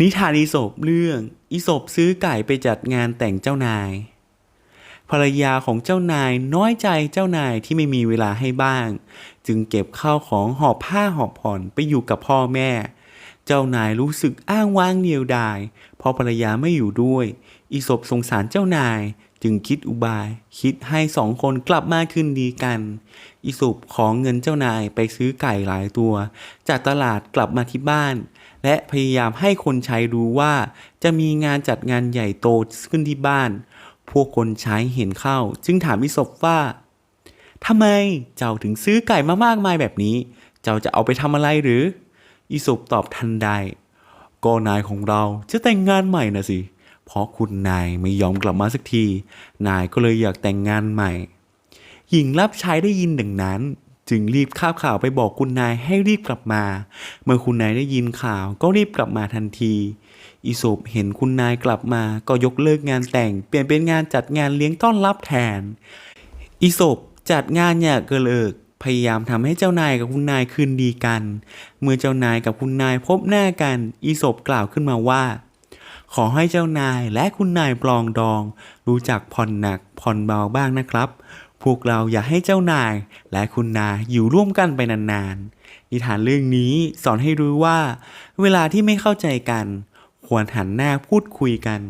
นิทานอีสปเรื่องอีสปซื้อไก่ไปจัดงานแต่งเจ้านาย ภรรยาของเจ้านายน้อยใจเจ้านายที่ไม่มีเวลาให้บ้าง จึงเก็บข้าวของหอบผ้าหอบผ่อนไปอยู่กับพ่อแม่ เจ้านายรู้สึกอ้างว้างเดียวดายเพราะภรรยาไม่อยู่ด้วย อีสปสงสารเจ้านายจึงคิดอุบาย คิดให้สองคนกลับมาคืนดีกัน อีสปของเงินเจ้านายไปซื้อไก่หลายตัว จากตลาดกลับมาที่บ้าน และพยายามให้คนใช้รู้ว่า จะมีงานจัดงานใหญ่โตขึ้นที่บ้าน พวกคนใช้เห็นเข้า จึงถามอีสปว่าทำไมเจ้าถึงซื้อไก่มามากมายแบบนี้ เจ้าจะเอาไปทำอะไรหรืออีสปตอบทันใด ก็นายของเราจะแต่งงานใหม่นะสิ เพราะคุณนายไม่ยอมกลับมาสักที นายก็เลยอยากแต่งงานใหม่ หญิงรับใช้ได้ยินดังนั้น จึงรีบคาบข่าวไปบอกคุณนายให้รีบกลับมา เมื่อคุณนายได้ยินข่าวก็รีบกลับมาทันที อีโสบเห็นคุณนายกลับมาก็ยกเลิกงานแต่ง เปลี่ยนเป็นงานจัดงานเลี้ยงต้อนรับแทน อีโสบจัดงานอย่างเกลิกพยายามทำให้เจ้านายกับคุณนายคืนดีกัน เมื่อเจ้านายกับคุณนายพบหน้ากัน อีโสบกล่าวขึ้นมาว่า ขอให้เจ้านายและคุณนายปลองดอง รู้จักผ่อนหนักผ่อนเบาบ้างนะครับพวกเราอยากให้เจ้านายและคุณนายอยู่ร่วมกันไปนานๆ นิทานเรื่องนี้สอนให้รู้ว่า เวลาที่ไม่เข้าใจกัน ควรหันหน้าพูดคุยกัน